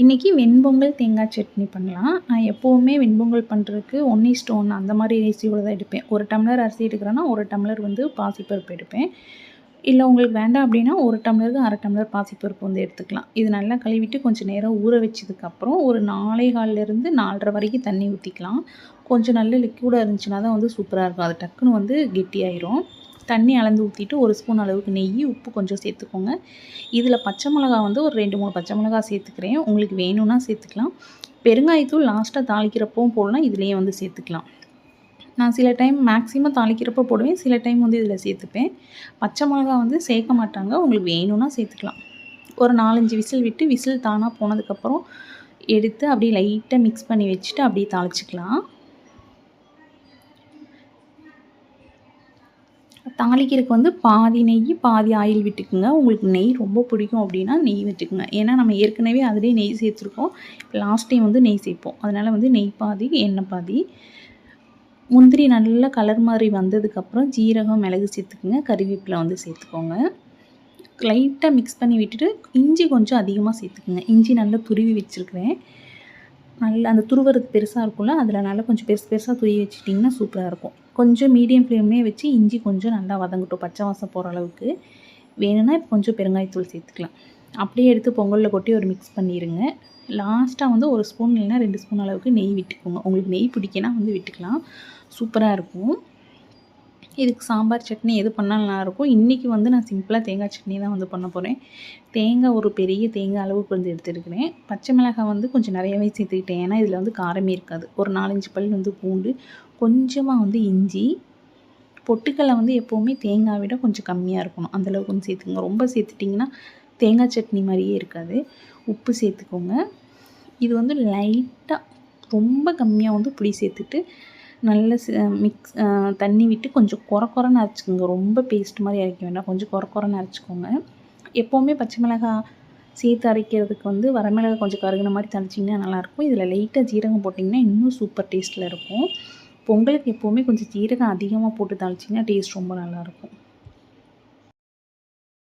இன்றைக்கி வெண்பொங்கல் தேங்காய் சட்னி பண்ணலாம். நான் எப்போவுமே வெண்பொங்கல் பண்ணுறதுக்கு ஒன் ஸ்டோன் அந்த மாதிரி ரேசியோடு தான் எடுப்பேன். ஒரு டம்ளர் அரிசி எடுக்கிறேன்னா ஒரு டம்ளர் வந்து பாசிப்பருப்பு எடுப்பேன். இல்லை உங்களுக்கு வேண்டாம் அப்படின்னா ஒரு டம்ளருக்கு அரை டம்ளர் பாசிப்பருப்பு வந்து எடுத்துக்கலாம். இது நல்லா கழுவிட்டு கொஞ்சம் நேரம் ஊற வச்சதுக்கப்புறம் ஒரு நாலே கால்லேருந்து நாலரை வரைக்கும் தண்ணி ஊற்றிக்கலாம் கொஞ்சம் நல்ல லிக்யூடாக இருந்துச்சுன்னா தான் வந்து சூப்பராக இருக்கும். அது டக்குன்னு வந்து கெட்டியாயிரும். தண்ணி அளந்து ஊற்றிட்டு ஒரு ஸ்பூன் அளவுக்கு நெய் உப்பு கொஞ்சம் சேர்த்துக்கோங்க. இதில் பச்சை மிளகா வந்து ஒரு ரெண்டு மூணு பச்சை மிளகா சேர்த்துக்கிறேன். உங்களுக்கு வேணும்னா சேர்த்துக்கலாம். பெருங்காயத்தூள் லாஸ்ட்டாக தாளிக்கிறப்பவும் போடலாம். இதுலேயே வந்து சேர்த்துக்கலாம். நான் சில டைம் மேக்ஸிமம் தாளிக்கிறப்போ போடுவேன். சில டைம் வந்து இதில் சேர்த்துப்பேன். பச்சை மிளகா வந்து சேர்க்க மாட்டாங்க. உங்களுக்கு வேணும்னா சேர்த்துக்கலாம். ஒரு நாலஞ்சு விசில் விட்டு விசில் தானாக போனதுக்கப்புறம் எடுத்து அப்படியே லைட்டாக மிக்ஸ் பண்ணி வச்சுட்டு அப்படியே தாளிச்சிக்கலாம். தாளிக்கிறதுக்கு வந்து பாதி நெய் பாதி ஆயில் விட்டுக்குங்க. உங்களுக்கு நெய் ரொம்ப பிடிக்கும் அப்படின்னா நெய் விட்டுக்குங்க. ஏன்னா நம்ம ஏற்கனவே அதிலே நெய் சேர்த்துருக்கோம். லாஸ்ட் டைம் வந்து நெய் சேர்ப்போம். அதனால் வந்து நெய் பாதி எண்ணெய் பாதி. முந்திரி நல்ல கலர் மாதிரி வந்ததுக்கப்புறம் ஜீரகம் மிளகு சேர்த்துக்குங்க. கறிவேப்பிலை வந்து சேர்த்துக்கோங்க. லைட்டாக மிக்ஸ் பண்ணி விட்டுட்டு இஞ்சி கொஞ்சம் அதிகமாக சேர்த்துக்குங்க. இஞ்சி நல்லா துருவி வச்சுருக்கிறேன். நல்லா அந்த துருவறது பெருசாக இருக்கும்ல அதில் நல்லா கொஞ்சம் பெருசு பெருசாக துருவி வச்சுட்டிங்கன்னா சூப்பராக இருக்கும். கொஞ்சம் மீடியம் ஃப்ளேம்லேயே வச்சு இஞ்சி கொஞ்சம் நல்லா வதங்கட்டும் பச்சை வாசம் போகிற அளவுக்கு. வேணும்னா இப்போ கொஞ்சம் பெருங்காயத்தூள் சேர்த்துக்கலாம். அப்படியே எடுத்து பொங்கலில் கொட்டி ஒரு மிக்ஸ் பண்ணிடுங்க லாஸ்ட்டாக வந்து ஒரு ஸ்பூன் இல்லைன்னா ரெண்டு ஸ்பூன் அளவுக்கு நெய் விட்டுக்கோங்க. உங்களுக்கு நெய் பிடிக்கினா வந்து விட்டுக்கலாம். சூப்பராக இருக்கும். இதுக்கு சாம்பார் சட்னி எது பண்ணால் நல்லாயிருக்கும். இன்றைக்கி வந்து நான் சிம்பிளாக தேங்காய் சட்னி தான் வந்து பண்ண போகிறேன் தேங்காய் ஒரு பெரிய தேங்காய் அளவு கொஞ்சம் எடுத்துருக்கிறேன். பச்சை மிளகாய் வந்து கொஞ்சம் நிறையவே சேர்த்துக்கிட்டேன். ஏன்னா இதில் வந்து காரமே இருக்காது. ஒரு நாலஞ்சு பல் வந்து பூண்டு கொஞ்சமாக வந்து இஞ்சி பொட்டுக்கடலை வந்து எப்போவுமே தேங்காய் விட கொஞ்சம் கம்மியாக இருக்கணும். அந்தளவுக்கு கொஞ்சம் சேர்த்துக்கோங்க. ரொம்ப சேர்த்துட்டிங்கன்னா தேங்காய் சட்னி மாதிரியே இருக்காது. உப்பு சேர்த்துக்கோங்க. இது வந்து லைட்டாக ரொம்ப கம்மியாக வந்து புளி சேர்த்துட்டு நல்ல மிக்ஸ் தண்ணி விட்டு கொஞ்சம் குற குறன்னு அரைச்சிக்கோங்க. ரொம்ப பேஸ்ட் மாதிரி அரைக்க வேண்டாம். கொஞ்சம் குற குறன்னு அரைச்சிக்கோங்க. எப்போவுமே பச்சை மிளகாய் சேர்த்து அரைக்கிறதுக்கு வந்து வரமிளகாய் கொஞ்சம் கருகின மாதிரி தனிச்சிங்கன்னா நல்லாயிருக்கும். இதில் லைட்டாக ஜீரகம் போட்டிங்கன்னா இன்னும் சூப்பர் டேஸ்ட்டில் இருக்கும். பொங்கலுக்கு எப்போவுமே கொஞ்சம் ஜீரகம் அதிகமாக போட்டு தாளிச்சிங்கன்னா டேஸ்ட் ரொம்ப நல்லாயிருக்கும்.